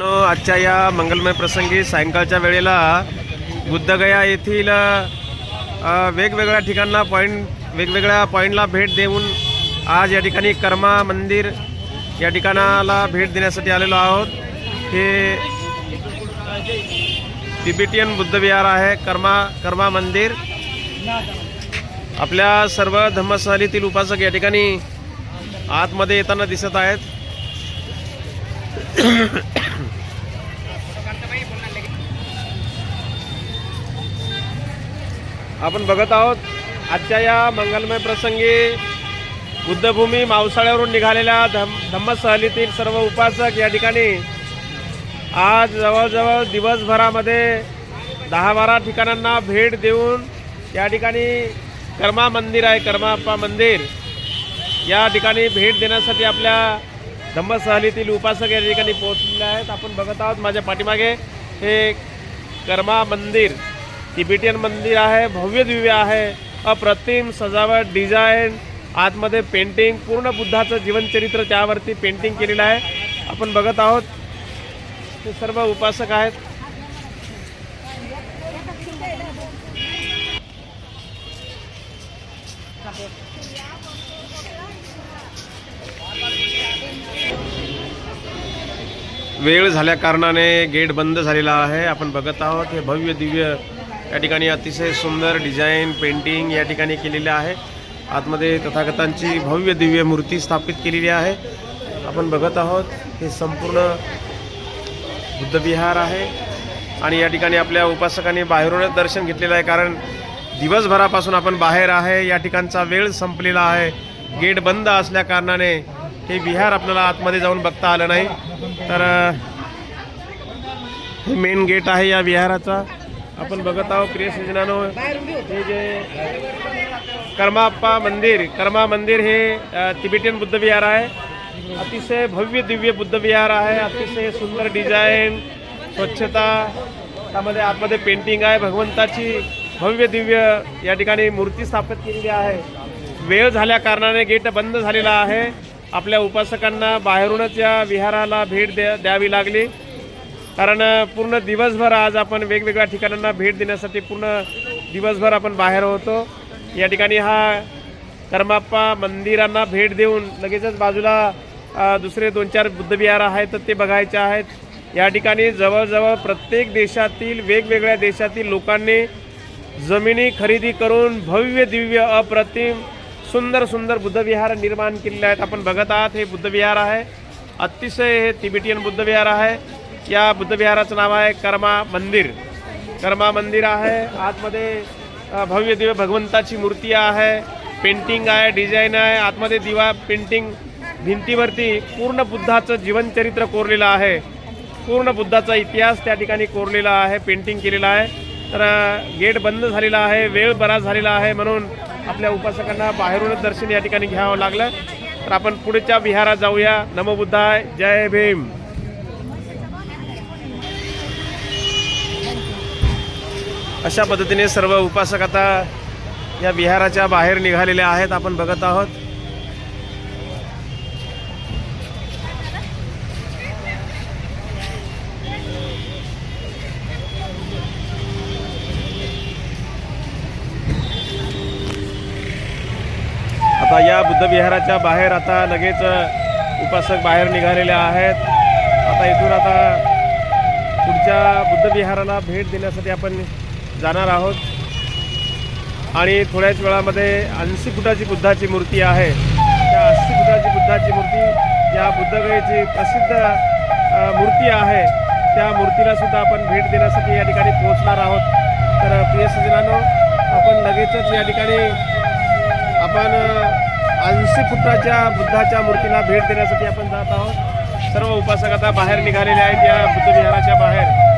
आजच्या या मंगलमय प्रसंगी सायंकाळच्या वेळेला बुद्धगया येथील वेगवेगळ्या ठिकाणला पॉईंट वेगवेगळ्या पॉईंटला भेट देऊन आज या ठिकाणी कर्मा मंदिर या ठिकाणाला भेट देण्यासाठी आलेलो आहोत. हे तिबेटियन बुद्धविहार आहे कर्मा कर्मा मंदिर. आपल्या सर्व धम्मस्थलीतील उपासक या ठिकाणी आतमध्ये येताना दिसत आहेत. आपण बघत आहोत आजच्या या मंगलमय प्रसंगी बुद्धभूमी मावसाळ्यावरून निघालेल्या धम धम्मसहलीतील सर्व उपासक या ठिकाणी आज जवळजवळ दिवसभरामध्ये दहा बारा ठिकाणांना भेट देऊन या ठिकाणी कर्मा मंदिर आहे कर्माप्पा मंदिर. या ठिकाणी भेट देण्यासाठी आपल्या धम्मसहलीतील उपासक या ठिकाणी पोहोचलेले आहेत. आपण बघत आहोत माझ्या पाठीमागे हे कर्मा मंदिर. तिबेटियन मंदिर आहे भव्य दिव्य आहे अप्रतिम सजावट डिझाईन आतमध्ये पेंटिंग पूर्ण बुद्धाचं जीवनचरित्र त्यावरती पेंटिंग केलेलं आहे. आपण बघत आहोत ते सर्व उपासक आहेत. वेळ झाल्या कारणाने गेट बंद झालेला आहे. आपण बघत आहोत हे भव्य दिव्य या ठिकाणी अतिशय सुंदर डिझाईन पेंटिंग या ठिकाणी केलेलं आहे. आतमध्ये तथागतांची भव्य दिव्य मूर्ती स्थापित केलेली आहे. आपण बघत आहोत हे संपूर्ण बुद्धविहार आहे. आणि या ठिकाणी आपल्या उपासकांनी बाहेरूनच दर्शन घेतलेलं आहे कारण दिवसभरापासून आपण बाहेर आहे. या ठिकाणचा वेळ संपलेला आहे. गेट बंद असल्या कारणाने हे विहार आपल्याला आतमध्ये जाऊन बघता आलं नाही. तर हे मेन गेट आहे या विहाराचा. आपण बघत आहोत प्रिय सजनानो हे जे कर्माप्पा मंदिर कर्मा मंदिर हे तिबेटियन बुद्ध विहार आहे. अतिशय भव्य दिव्य बुद्ध विहार आहे. अतिशय सुंदर डिझाईन स्वच्छता त्यामध्ये आतमध्ये पेंटिंग आहे. भगवंताची भव्य दिव्य या ठिकाणी मूर्ती स्थापित केलेली आहे. वेळ झाल्या कारणाने गेट बंद झालेला आहे. आपल्या उपासकांना बाहेरूनच या विहाराला भेट द्या द्यावी लागली. कारण पूर्ण दिवसभर आज आपण वेगवेगळ्या ठिकाणांना भेट देण्यासाठी पूर्ण दिवसभर आपण बाहेर होतो. या ठिकाणी हा कर्माप्पा मंदिरांना भेट देऊन लगेचच बाजूला दुसरे दोन चार बुद्धविहार आहेत तर ते बघायचे आहेत. या ठिकाणी जवळजवळ प्रत्येक देशातील वेगवेगळ्या देशातील लोकांनी जमिनी खरेदी करून भव्य दिव्य अप्रतिम सुंदर सुंदर बुद्धविहार निर्माण केलेले आहेत. आपण बघत आहात हे बुद्धविहार आहे. अतिशय हे तिबेटियन बुद्धविहार आहे. या बुद्धविहाराचं नाव आहे कर्मा मंदिर. कर्मा मंदिर आहे. आतमध्ये भव्य दिव्य भगवंताची मूर्ती आहे. पेंटिंग आहे डिझाईन आहे. आतमध्ये दिवा पेंटिंग भिंतीवरती पूर्ण बुद्धाचं जीवनचरित्र कोरलेलं आहे. पूर्ण बुद्धाचा इतिहास त्या ठिकाणी कोरलेला आहे पेंटिंग केलेला आहे. तर गेट बंद झालेला आहे वेळ बराच झालेला आहे म्हणून आपल्या उपासकांना बाहेरूनच दर्शन या ठिकाणी घ्यावं लागलं. तर आपण पुढच्या विहारात जाऊया. नमबुद्धाय जय भीम. अशा पद्धतीने सर्व उपासक आता या विहाराच्या बाहेर निघालेल्या आहेत आपण बघत आहोत. आता या बुद्धविहाराच्या बाहेर आता लगेच उपासक बाहेर निघालेले आहेत. आता इथून आता पुढच्या बुद्धविहाराला भेट देण्यासाठी आपण जाणार आहोत. आणि थोड्याच वेळामध्ये ऐंशी फुटाची बुद्धाची मूर्ती आहे. त्या ऐंशी फुटाची बुद्धाची मूर्ती या बुद्धगयेची प्रसिद्ध मूर्ती आहे. त्या मूर्तीला सुद्धा आपण भेट देण्यासाठी या ठिकाणी पोहोचणार आहोत. तर प्रिय सजनानो आपण लगेचच या ठिकाणी आपण ऐंशी फुटाच्या बुद्धाच्या मूर्तीला भेट देण्यासाठी आपण जात आहोत. सर्व उपासक आता बाहेर निघालेले आहेत या बुद्धविहाराच्या बाहेर.